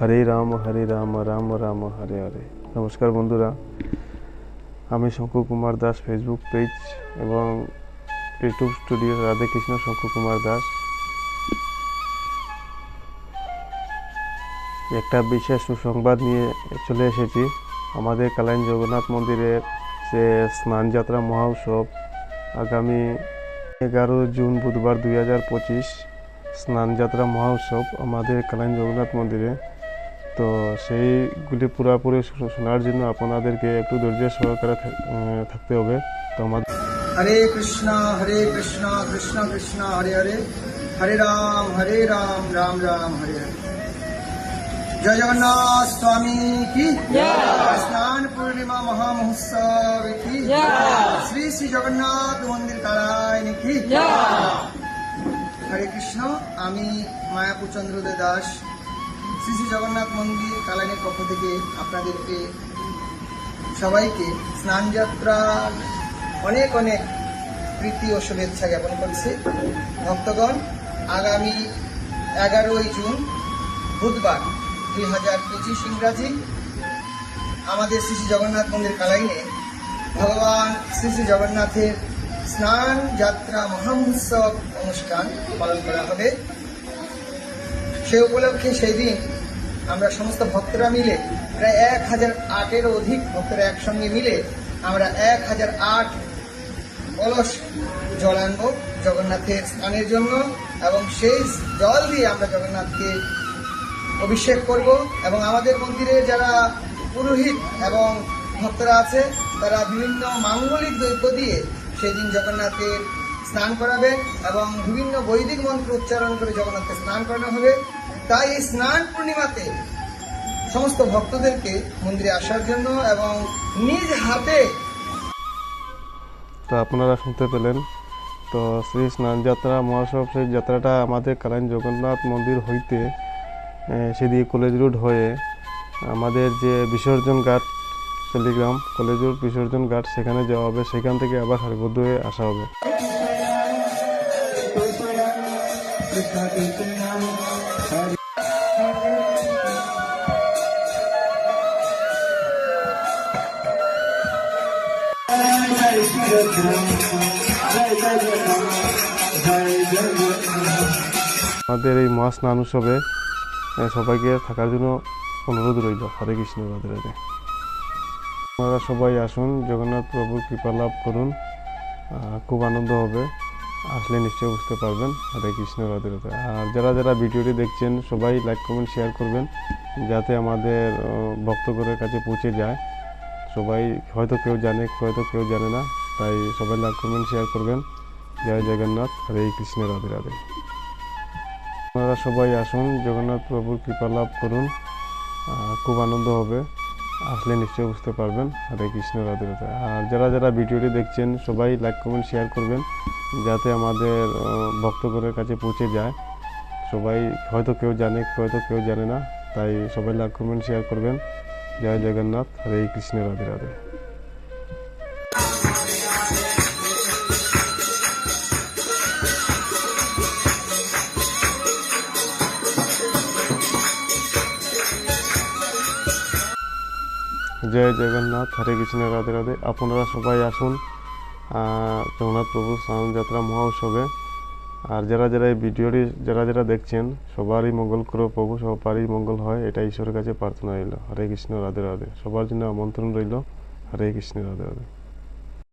হরে রাম হরে রাম রাম রাম, হরে হরে। নমস্কার বন্ধুরা। আমি শঙ্কু কুমার দাস ফেসবুক পেজ এবং ইউটিউব স্টুডিও রাধে কৃষ্ণ শঙ্কু কুমার দাস। একটা বিশেষ সুসংবাদ নিয়ে চলে এসেছি। আমাদের কালাইন জগন্নাথ মন্দিরের যে স্নানযাত্রা মহোৎসব, আগামী এগারো জুন বুধবার দুই হাজার পঁচিশ স্নানযাত্রা মহোৎসব আমাদের কালাইন জগন্নাথ মন্দিরে। তো সেইগুলি পুরোপুরি শোনার জন্য আপনাদেরকে একটু ধৈর্য সহকারে থাকতে হবে। তো আমাদের হরে কৃষ্ণ হরে কৃষ্ণ কৃষ্ণ কৃষ্ণ হরে হরে। হরে রাম হরে রাম রাম রাম হরে হরে। জয় জগন্নাথ স্বামী কি? স্নান পূর্ণিমা মহামহোৎসব কি? শ্রী শ্রী জগন্নাথ মন্দির তারায়ণ কি? হরে কৃষ্ণ আমি মায়াপুচন্দ্র দাস। শ্রী শ্রী জগন্নাথ মন্দির কালানের পক্ষ থেকে আপনাদেরকে সবাইকে স্নান যাত্রার অনেক অনেক প্রীতি ও শুভেচ্ছা জ্ঞাপন করছি। ভক্তগণ, আগামী এগারোই জুন বুধবার দুই হাজার পঁচিশ ইংরাজি আমাদের শ্রী শ্রী জগন্নাথ মন্দির কালাইনে ভগবান শ্রী শ্রী জগন্নাথের স্নান যাত্রা মহামহোৎসব অনুষ্ঠান পালন করা হবে। সে উপলক্ষে সেই দিন আমরা সমস্ত ভক্তরা মিলে প্রায় এক হাজার আটেরও অধিক ভক্তরা একসঙ্গে মিলে আমরা এক হাজার আট কলস জল আনব জগন্নাথের স্নানের জন্য এবং সেই জল দিয়ে আমরা জগন্নাথকে অভিষেক করব এবং আমাদের মন্দিরে যারা পুরোহিত এবং ভক্তরা আছে, তারা বিভিন্ন মাঙ্গলিক দ্রব্য দিয়ে সেদিন জগন্নাথের স্নান করাবে এবং বিভিন্ন বৈদিক মন্ত্র উচ্চারণ করে জগন্নাথকে স্নান করানো হবে। তাই এই স্নান পূর্ণিমাতে সমস্ত ভক্তদেরকে মন্দিরে আসার জন্য এবং নিজ হাতে তো আপনারা শুনতে পেলেন। তো শ্রী স্নান যাত্রা মহোৎসব সেই যাত্রাটা আমাদের কালাইন জগন্নাথ মন্দির হইতে সেদিকে কলেজ রোড হয়ে আমাদের যে বিসর্জন ঘাট শালিগ্রাম কলেজ রোড বিসর্জন ঘাট সেখানে যাওয়া হবে। সেখান থেকে আবার সারিবদ্ধ হয়ে আসা হবে। আমাদের এই মহাস্নান উৎসবে আহ, সবাইকে থাকার জন্য অনুরোধ রইল। হরে কৃষ্ণ রাধে আপনারা সবাই আসুন জগন্নাথ প্রভুর কৃপা লাভ করুন। খুব আনন্দ হবে। আসলে নিশ্চয়ই বুঝতে পারবেন। হরে কৃষ্ণ, রাধে রাধে। আর যারা যারা ভিডিওটি দেখছেন, সবাই লাইক কমেন্ট শেয়ার করবেন, যাতে আমাদের ভক্তগণের কাছে পৌঁছে যায়। সবাই হয়তো কেউ জানে, হয়তো কেউ জানে না, তাই সবাই লাইক কমেন্ট শেয়ার করবেন। জয় জগন্নাথ, হরে কৃষ্ণ, রাধে রাধে। আপনারা সবাই আসুন, জগন্নাথ প্রভুর কৃপা লাভ করুন। খুব আনন্দ হবে। আসলে নিশ্চয়ই বুঝতে পারবেন। হরে কৃষ্ণ, রাধে রাধে। আর যারা যারা ভিডিওটি দেখছেন, সবাই লাইক কমেন্ট শেয়ার করবেন। যাতে আমাদের ভক্তগণের কাছে পৌঁছে যায়। সবাই হয়তো কেউ জানে, হয়তো কেউ জানে না, তাই সবাই লাইক, কমেন্ট, শেয়ার করবেন। জয় জগন্নাথ, হরে কৃষ্ণ, রাধে রাধে। জয় জগন্নাথ, হরে কৃষ্ণ, রাধে রাধে। আপনারা সবাই আসুন। জগন্নাথ প্রভু স্নান যাত্রা মহোৎসবে। আর যারা যারা এই ভিডিওটি যারা যারা দেখছেন, সবারই মঙ্গল করো প্রভু, সবারই মঙ্গল হয় এটা ঈশ্বরের কাছে প্রার্থনা রইল। হরে কৃষ্ণ, রাধে রাধে। সবার জন্য আমন্ত্রণ রইল। হরে কৃষ্ণ, রাধে রাধে।